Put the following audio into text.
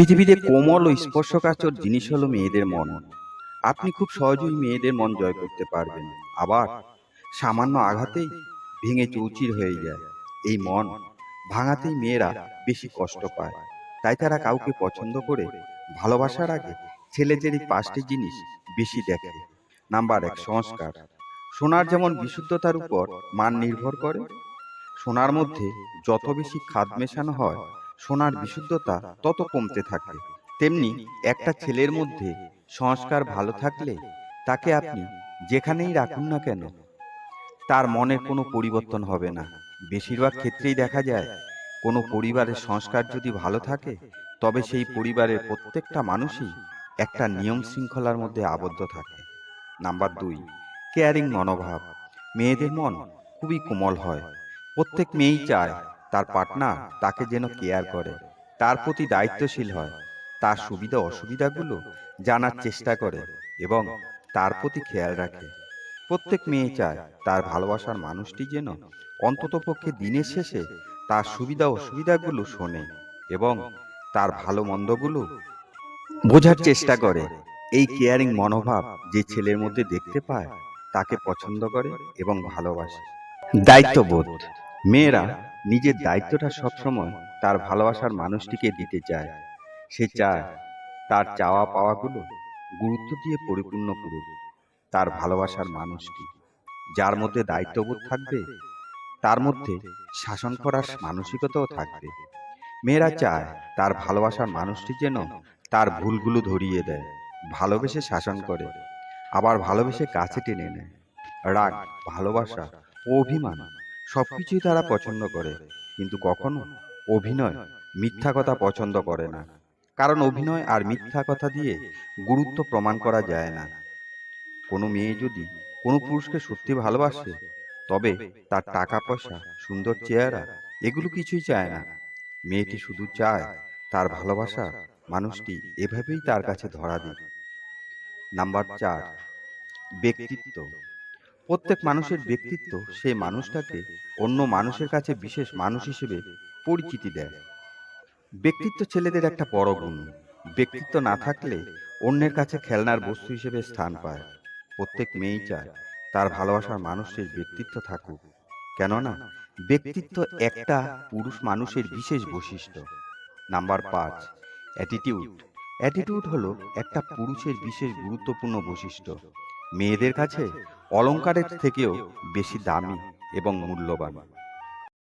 পৃথিবীতে কোমল ও স্পর্শকাচর জিনিস হলো মেয়েদের মন। আপনি খুব সহজেই মেয়েদের মন জয় করতে পারবেন। আবার সামান্য আঘাতেই ভেঙে চৌচির হয়ে যায়। এই মন ভাঙাতেই মেয়েরা বেশি কষ্ট পায়। তাই তারা কাউকে পছন্দ করে ভালোবাসার আগে ছেলেদের এই পাঁচটি জিনিস বেশি দেখে। নাম্বার এক, সংস্কার। সোনার যেমন বিশুদ্ধতার উপর মান নির্ভর করে, সোনার মধ্যে যত বেশি খাদ মেশানো হয় সোনার বিশুদ্ধতা তত কমতে থাকে। তেমনি একটা ছেলের মধ্যে সংস্কার ভালো থাকলে তাকে আপনি যেখানেই রাখুন না কেন তার মনের কোনো পরিবর্তন হবে না। বেশিরভাগ ক্ষেত্রেই দেখা যায় কোনো পরিবারের সংস্কার যদি ভালো থাকে তবে সেই পরিবারের প্রত্যেকটা মানুষই একটা নিয়ম শৃঙ্খলার মধ্যে আবদ্ধ থাকে। নাম্বার দুই কেয়ারিং মনোভাব। মেয়েদের মন খুবই কোমল হয়। প্রত্যেক মেয়েই চায় তার পার্টনার তাকে যেন কেয়ার করে। তার প্রতি দায়িত্বশীল হয়। তার সুবিধা অসুবিধাগুলো জানার চেষ্টা করে এবং তার প্রতি খেয়াল রাখে। প্রত্যেক মেয়ে চায় তার ভালোবাসার মানুষটি যেন অন্ততপক্ষে দিনের শেষে তার সুবিধা অসুবিধাগুলো শোনে এবং তার ভালো মন্দগুলো বোঝার চেষ্টা করে। এই কেয়ারিং মনোভাব যে ছেলের মধ্যে দেখতে পায়, তাকে পছন্দ করে এবং ভালোবাসে। দায়িত্ববোধ। মেয়েরা নিজের দায়িত্বটা সবসময় তার ভালোবাসার মানুষটিকে দিতে চায়। সে চায় তার চাওয়া পাওয়াগুলো গুরুত্ব দিয়ে পরিপূর্ণ করুক। তার ভালোবাসার মানুষটি যার মধ্যে দায়িত্ববোধ থাকবে তার মধ্যে শাসন করার মানসিকতাও থাকবে। মেয়েরা চায় তার ভালোবাসার মানুষটি যেন তার ভুলগুলো ধরিয়ে দেয়। ভালোবেসে শাসন করে। আবার ভালোবেসে কাছে টেনে নেয়। রাগ ভালোবাসা ও অভিমান। সবকিছুই তারা পছন্দ করে কিন্তু কখনো অভিনয় মিথ্যা কথা পছন্দ করে না। কারণ অভিনয় আর মিথ্যা কথা দিয়ে গুরুত্ব প্রমাণ করা যায় না। কোনো মেয়ে যদি কোনো পুরুষকে সত্যি ভালোবাসে তবে তার টাকা পয়সা সুন্দর চেহারা এগুলো কিছুই চায় না। মেয়েটি শুধু চায় তার ভালোবাসা মানুষটি এভাবেই তার কাছে ধরা দিক নাম্বার চার ব্যক্তিত্ব। প্রত্যেক মানুষের ব্যক্তিত্ব সেই মানুষটাকে অন্য মানুষের কাছে বিশেষ মানুষ হিসেবে পরিচিতি দেয়। ব্যক্তিত্ব ছেলেদের একটা বড় গুণ। ব্যক্তিত্ব না থাকলে অন্যের কাছে খেলনার বস্তু হিসেবে স্থান পায়। প্রত্যেক মেয়েই চায় তার ভালোবাসার মানুষের ব্যক্তিত্ব থাকুক। কেননা? ব্যক্তিত্ব একটা পুরুষ মানুষের বিশেষ বৈশিষ্ট্য। নাম্বার পাঁচ অ্যাটিটিউড অ্যাটিটিউড হলো একটা পুরুষের বিশেষ গুরুত্বপূর্ণ বৈশিষ্ট্য। মেয়েদের কাছে অলংকারের থেকেও বেশি দামি এবং মূল্যবান।